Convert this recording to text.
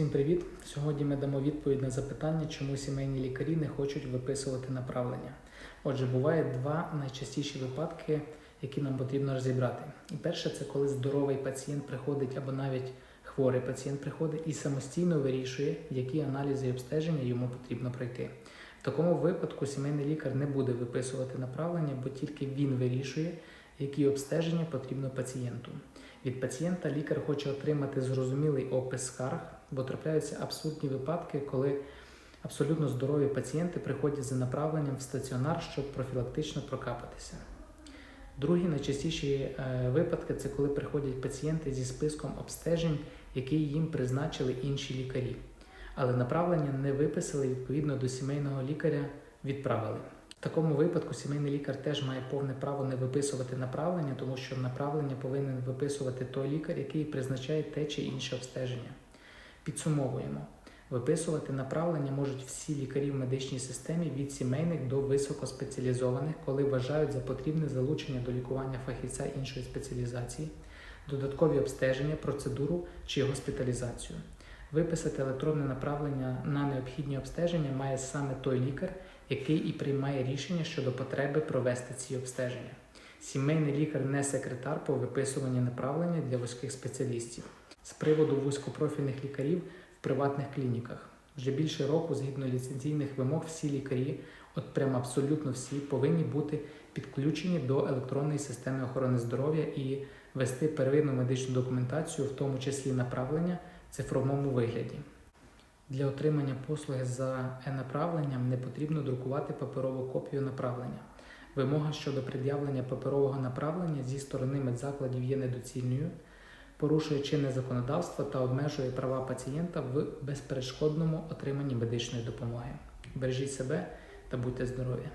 Всім привіт! Сьогодні ми дамо відповідь на запитання, чому сімейні лікарі не хочуть виписувати направлення. Отже, буває два найчастіші випадки, які нам потрібно розібрати. І перше, це коли здоровий пацієнт приходить або навіть хворий пацієнт приходить і самостійно вирішує, які аналізи і обстеження йому потрібно пройти. В такому випадку сімейний лікар не буде виписувати направлення, бо тільки він вирішує, які обстеження потрібно пацієнту. Від пацієнта лікар хоче отримати зрозумілий опис скарг, бо трапляються абсурдні випадки, коли абсолютно здорові пацієнти приходять за направленням в стаціонар, щоб профілактично прокапатися. Другі найчастіші е, випадки це коли приходять пацієнти зі списком обстежень, які їм призначили інші лікарі, але направлення не виписали відповідно до сімейного лікаря, відправили. В такому випадку сімейний лікар теж має повне право не виписувати направлення, тому що направлення повинен виписувати той лікар, який призначає те чи інше обстеження. Підсумовуємо. Виписувати направлення можуть всі лікарі в медичній системі від сімейних до високоспеціалізованих, коли вважають за потрібне залучення до лікування фахівця іншої спеціалізації, додаткові обстеження, процедуру чи госпіталізацію. Виписати електронне направлення на необхідні обстеження має саме той лікар, який і приймає рішення щодо потреби провести ці обстеження. Сімейний лікар не секретар по виписуванні направлення для вузьких спеціалістів. З приводу вузькопрофільних лікарів в приватних клініках. Вже більше року, згідно ліцензійних вимог, всі лікарі, от прямо абсолютно всі, повинні бути підключені до електронної системи охорони здоров'я і вести первинну медичну документацію, в тому числі направлення цифровому вигляді. Для отримання послуги за е-направленням не потрібно друкувати паперову копію направлення. Вимога щодо пред'явлення паперового направлення зі сторони медзакладів є недоцільною, порушує чинне законодавство та обмежує права пацієнта в безперешкодному отриманні медичної допомоги. Бережіть себе та будьте здорові!